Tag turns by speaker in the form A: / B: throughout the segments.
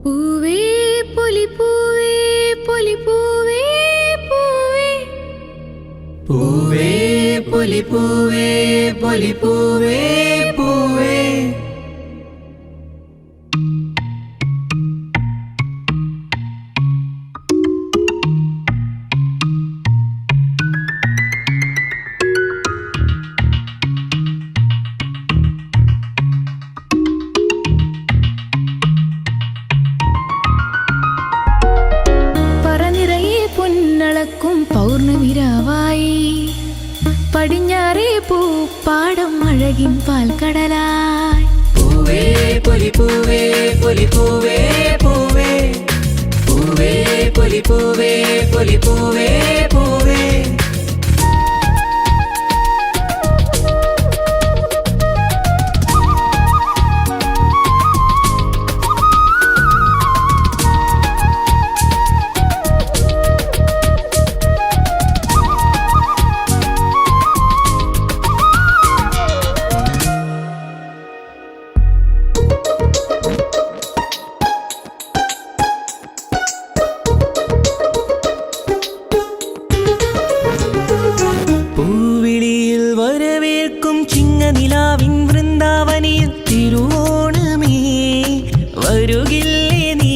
A: പൂവേ പൊലിപ്പൂവേ പൊലിപ്പൂവേ പൂവേ
B: പൂവേ.
A: പടിഞ്ഞാറേ പൂപ്പാടം അഴകിൻ പാൽക്കടലായി.
B: പൂവേ പൊലി പൂവേ പൊലി പൂവേ പൂവേ. പൂവേ പൊലി പൂവേ പൊലി പൂവേ. വരവേൽക്കും ചിങ്ങനിലാവിൻ വൃന്ദാവനിൽ തിരുവോണമേ. വരുകില്ലേ നീ?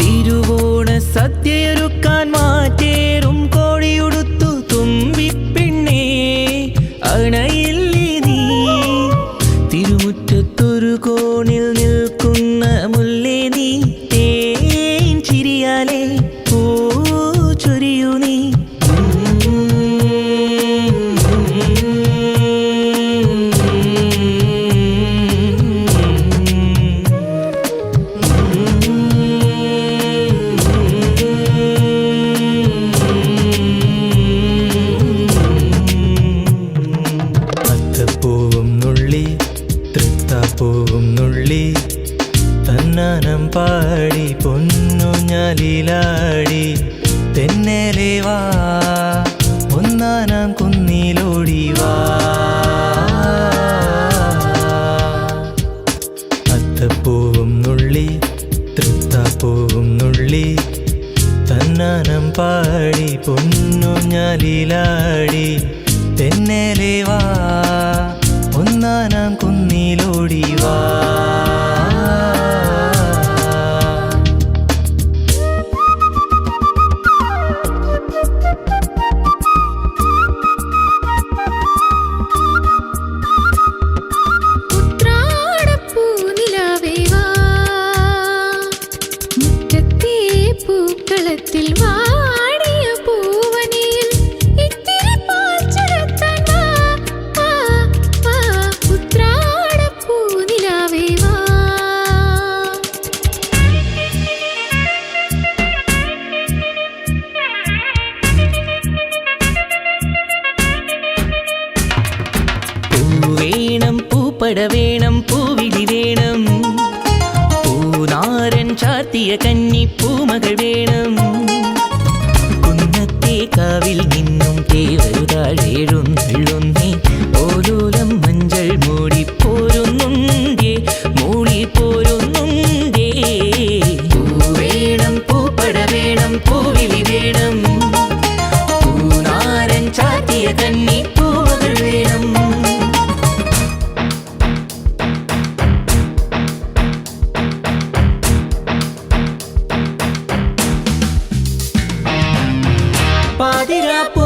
B: തിരുവോണ സദ്യയൊരുക്കാൻ മാറ്റേറും കോഴിയുടുത്തു തുമ്പിപ്പിണ്ണേ. അണയില്ലേ നീ? തിരുമുറ്റത്തൊരു കോണിൽ നിൽക്കുന്ന മുല്ലേ നീ. തേൻ ചിരിയാലേ പൂ ചൊരിയൂ നീ. അത്തപ്പൂവും തൃത്താപ്പൂവും നുള്ളി. തന്നാനം പാടി പൊന്നു ഞാലിലാടി. തെന്നേലെ വാ ഒന്നാനാം കുന്നിലോടി വാ. അത്തപ്പൂവും നുള്ളി. തന്നാനം പാടി പൊന്നു ഞാലിലാടി. തെന്നേലെ വാ പൂപ്പട വേണം പൂവിളി വേണം. പൂനാരൻ ചാർത്തിയ കന്നി പൂമകൾ വേണം. കുന്നത്തെ കാവിൽ നിന്നും തേവരുതാഴേഴും തള്ളുന്നേ பாதுகாப்பு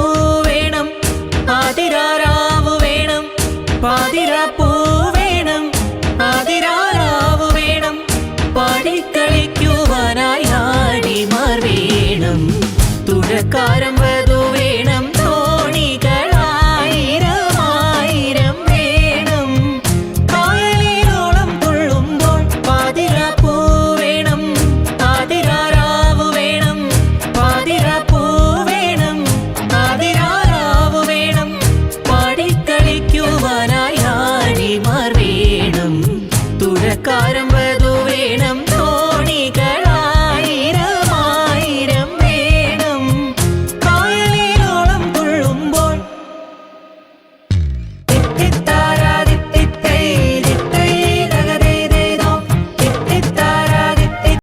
B: കാരം